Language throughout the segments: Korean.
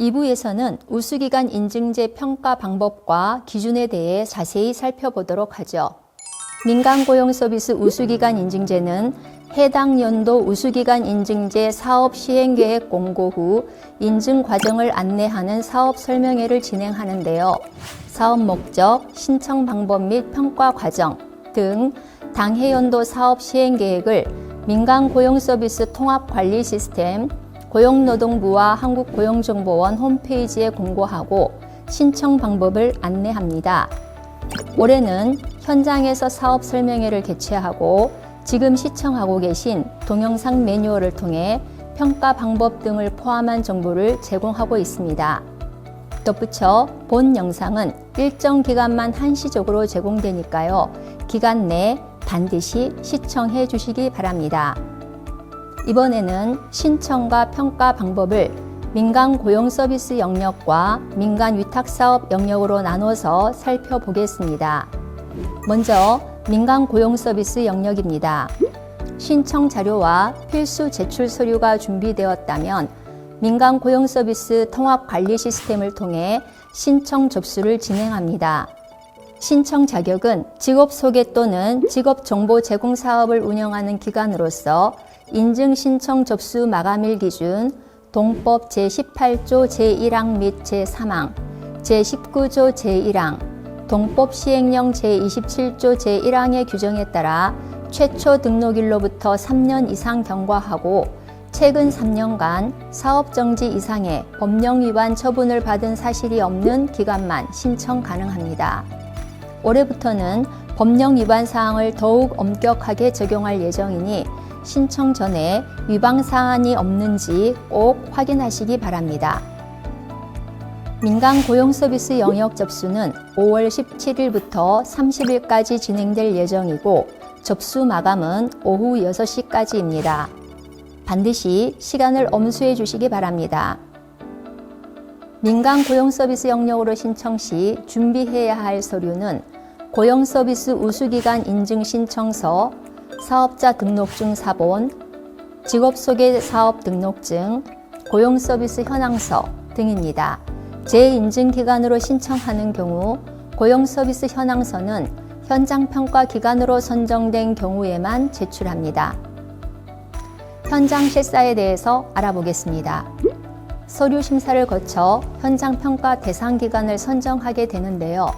2부에서는 우수기관 인증제 평가 방법과 기준에 대해 자세히 살펴보도록 하죠. 민간고용 서비스 우수기관 인증제는 해당 연도 우수기관 인증제 사업 시행계획 공고 후 인증 과정을 안내하는 사업 설명회를 진행하는데요. 사업 목적, 신청 방법 및 평가 과정 등 당해 연도 사업 시행 계획을 민간고용서비스 통합관리 시스템 고용노동부와 한국고용정보원 홈페이지에 공고하고 신청 방법을 안내합니다. 올해는 현장에서 사업 설명회를 개최하고 지금 시청하고 계신 동영상 매뉴얼을 통해 평가 방법 등을 포함한 정보를 제공하고 있습니다. 덧붙여 본 영상은 일정 기간만 한시적으로 제공되니까요. 기간 내 반드시 시청해 주시기 바랍니다. 이번에는 신청과 평가 방법을 민간 고용 서비스 영역과 민간 위탁 사업 영역으로 나눠서 살펴보겠습니다. 먼저 민간 고용 서비스 영역입니다. 신청 자료와 필수 제출 서류가 준비되었다면 민간 고용 서비스 통합 관리 시스템을 통해 신청 접수를 진행합니다. 신청 자격은 직업 소개 또는 직업 정보 제공 사업을 운영하는 기관으로서 인증 신청 접수 마감일 기준 동법 제18조 제1항 및 제3항, 제19조 제1항, 동법 시행령 제27조 제1항의 규정에 따라 최초 등록일로부터 3년 이상 경과하고 최근 3년간 사업 정지 이상의 법령 위반 처분을 받은 사실이 없는 기간만 신청 가능합니다. 올해부터는 법령 위반 사항을 더욱 엄격하게 적용할 예정이니 신청 전에 위반 사안이 없는지 꼭 확인하시기 바랍니다. 민간 고용 서비스 영역 접수는 5월 17일부터 30일까지 진행될 예정이고 접수 마감은 오후 6시까지입니다. 반드시 시간을 엄수해 주시기 바랍니다. 민간 고용 서비스 영역으로 신청 시 준비해야 할 서류는 고용 서비스 우수기관 인증 신청서, 사업자 등록증 사본, 직업 소개 사업 등록증, 고용 서비스 현황서 등입니다. 재인증 기관으로 신청하는 경우 고용 서비스 현황서는 현장 평가 기관으로 선정된 경우에만 제출합니다. 현장 실사에 대해서 알아보겠습니다. 서류 심사를 거쳐 현장 평가 대상 기관을 선정하게 되는데요.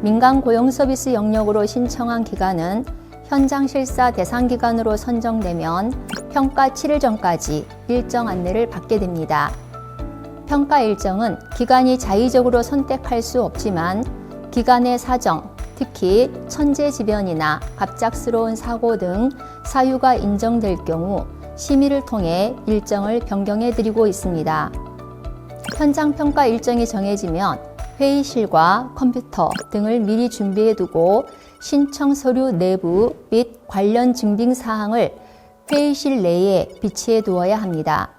민간 고용 서비스 영역으로 신청한 기관은 현장 실사 대상 기관으로 선정되면 평가 7일 전까지 일정 안내를 받게 됩니다. 평가 일정은 기관이 자의적으로 선택할 수 없지만 기관의 사정, 특히 천재지변이나 갑작스러운 사고 등 사유가 인정될 경우 심의를 통해 일정을 변경해 드리고 있습니다. 현장 평가 일정이 정해지면 회의실과 컴퓨터 등을 미리 준비해 두고 신청 서류 내부 및 관련 증빙 사항을 회의실 내에 비치해 두어야 합니다.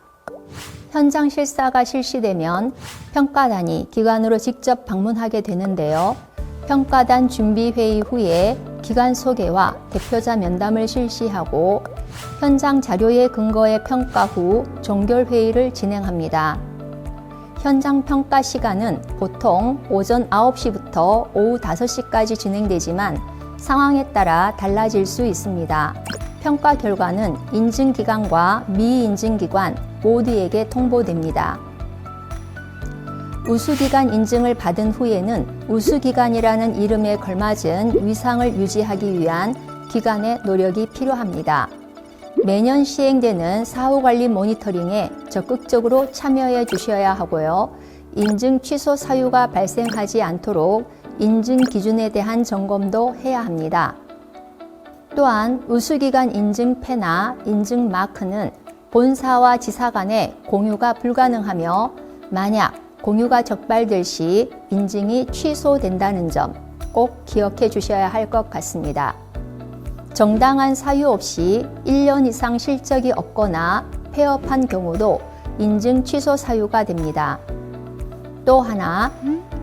현장 실사가 실시되면 평가단이 기관으로 직접 방문하게 되는데요. 평가단 준비 회의 후에 기관 소개와 대표자 면담을 실시하고 현장 자료에 근거해 평가 후 종결 회의를 진행합니다. 현장 평가 시간은 보통 오전 9시부터 오후 5시까지 진행되지만 상황에 따라 달라질 수 있습니다. 평가 결과는 인증기관과 미인증기관 모두에게 통보됩니다. 우수기관 인증을 받은 후에는 우수기관이라는 이름에 걸맞은 위상을 유지하기 위한 기관의 노력이 필요합니다. 매년 시행되는 사후 관리 모니터링에 적극적으로 참여해 주셔야 하고요. 인증 취소 사유가 발생하지 않도록 인증 기준에 대한 점검도 해야 합니다. 또한 우수기관 인증패나 인증 마크는 본사와 지사 간에 공유가 불가능하며 만약 공유가 적발될 시 인증이 취소된다는 점 꼭 기억해 주셔야 할 것 같습니다. 정당한 사유 없이 1년 이상 실적이 없거나 폐업한 경우도 인증 취소 사유가 됩니다. 또 하나,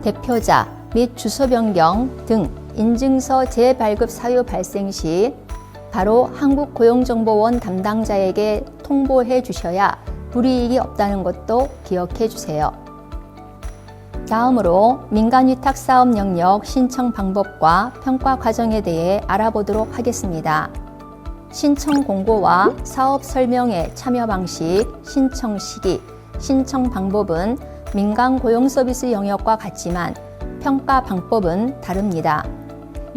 대표자 및 주소 변경 등 인증서 재발급 사유 발생 시 바로 한국고용정보원 담당자에게 통보해 주셔야 불이익이 없다는 것도 기억해 주세요. 다음으로 민간위탁 사업 영역 신청 방법과 평가 과정에 대해 알아보도록 하겠습니다. 신청 공고와 사업 설명회 참여 방식, 신청 시기, 신청 방법은 민간 고용 서비스 영역과 같지만 평가 방법은 다릅니다.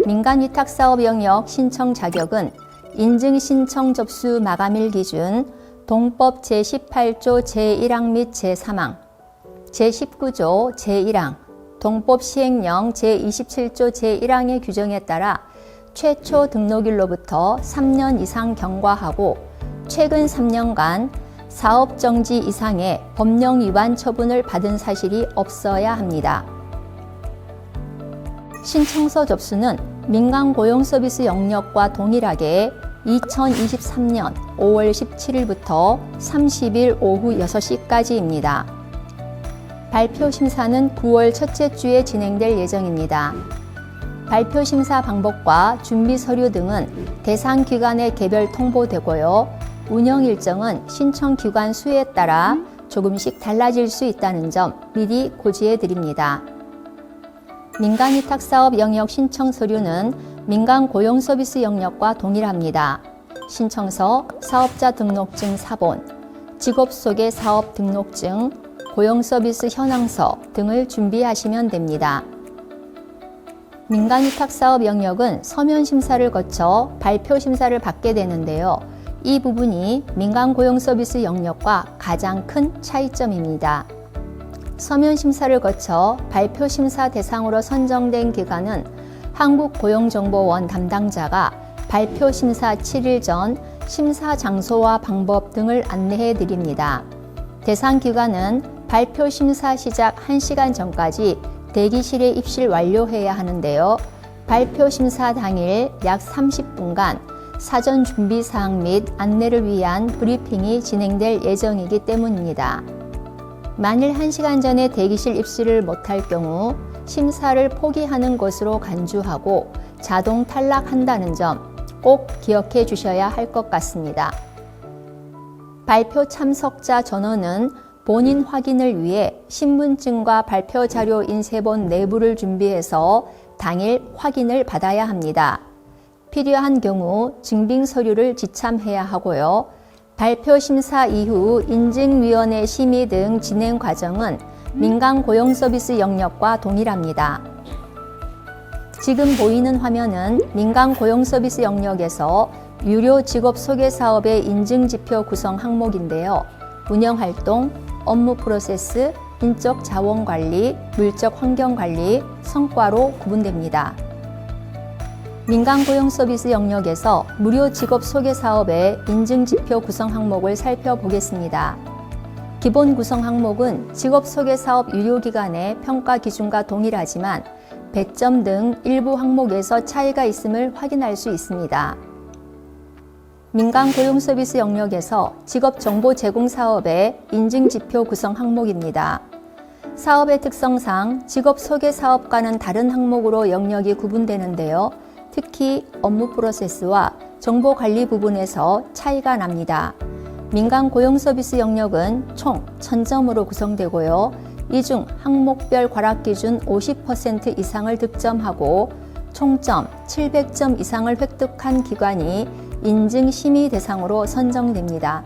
민간 위탁 사업 영역 신청 자격은 인증 신청 접수 마감일 기준 동법 제18조 제1항 및 제3항, 제19조 제1항, 동법 시행령 제27조 제1항의 규정에 따라 최초 등록일로부터 3년 이상 경과하고 최근 3년간 사업 정지 이상의 법령 위반 처분을 받은 사실이 없어야 합니다. 신청서 접수는 민간 고용 서비스 영역과 동일하게 2023년 5월 17일부터 30일 오후 6시까지입니다. 발표 심사는 9월 첫째 주에 진행될 예정입니다. 발표 심사 방법과 준비 서류 등은 대상 기관에 개별 통보되고요. 운영 일정은 신청 기관 수에 따라 조금씩 달라질 수 있다는 점 미리 고지해 드립니다. 민간 위탁 사업 영역 신청 서류는 민간 고용 서비스 영역과 동일합니다. 신청서, 사업자 등록증 사본, 직업 소개 사업 등록증, 고용 서비스 현황서 등을 준비하시면 됩니다. 민간 위탁 사업 영역은 서면 심사를 거쳐 발표 심사를 받게 되는데요. 이 부분이 민간 고용 서비스 영역과 가장 큰 차이점입니다. 서면 심사를 거쳐 발표 심사 대상으로 선정된 기관은 한국고용정보원 담당자가 발표 심사 7일 전 심사 장소와 방법 등을 안내해 드립니다. 대상 기관은 발표 심사 시작 1시간 전까지 대기실에 입실 완료해야 하는데요. 발표 심사 당일 약 30분간 사전 준비 사항 및 안내를 위한 브리핑이 진행될 예정이기 때문입니다. 만일 1시간 전에 대기실 입실을 못할 경우 심사를 포기하는 것으로 간주하고 자동 탈락한다는 점 꼭 기억해 주셔야 할 것 같습니다. 발표 참석자 전원은 본인 확인을 위해 신분증과 발표 자료 인쇄본 내부를 준비해서 당일 확인을 받아야 합니다. 필요한 경우 증빙 서류를 지참해야 하고요. 발표 심사 이후 인증위원회 심의 등 진행 과정은 민간 고용 서비스 영역과 동일합니다. 지금 보이는 화면은 민간 고용 서비스 영역에서 유료 직업 소개 사업의 인증 지표 구성 항목인데요. 운영 활동, 업무 프로세스, 인적 자원 관리, 물적 환경 관리, 성과로 구분됩니다. 민간 고용 서비스 영역에서 무료 직업 소개 사업의 인증 지표 구성 항목을 살펴보겠습니다. 기본 구성 항목은 직업 소개 사업 유료 기관의 평가 기준과 동일하지만 배점 등 일부 항목에서 차이가 있음을 확인할 수 있습니다. 민간 고용 서비스 영역에서 직업 정보 제공 사업의 인증 지표 구성 항목입니다. 사업의 특성상 직업 소개 사업과는 다른 항목으로 영역이 구분되는데요. 특히 업무 프로세스와 정보 관리 부분에서 차이가 납니다. 민간 고용 서비스 영역은 총 1000점으로 구성되고요. 이 중 항목별 과락 기준 50% 이상을 득점하고 총점 700점 이상을 획득한 기관이 인증 심의 대상으로 선정됩니다.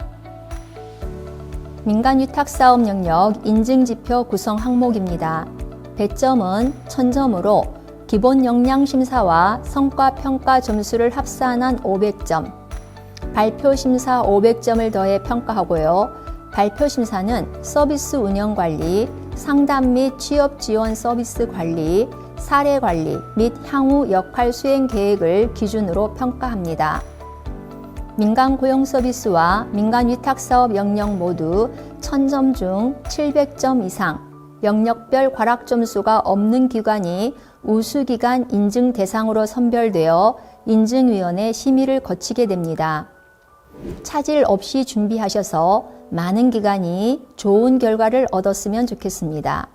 민간 위탁 사업 영역 인증 지표 구성 항목입니다. 배점은 1000점으로 기본 역량 심사와 성과 평가 점수를 합산한 500점, 발표 심사 500점을 더해 평가하고요. 발표 심사는 서비스 운영 관리, 상담 및 취업 지원 서비스 관리, 사례 관리 및 향후 역할 수행 계획을 기준으로 평가합니다. 민간 고용 서비스와 민간 위탁 사업 영역 모두 1000점 중 700점 이상 영역별 과락 점수가 없는 기관이 우수기관 인증 대상으로 선별되어 인증위원회 심의를 거치게 됩니다. 차질 없이 준비하셔서 많은 기관이 좋은 결과를 얻었으면 좋겠습니다.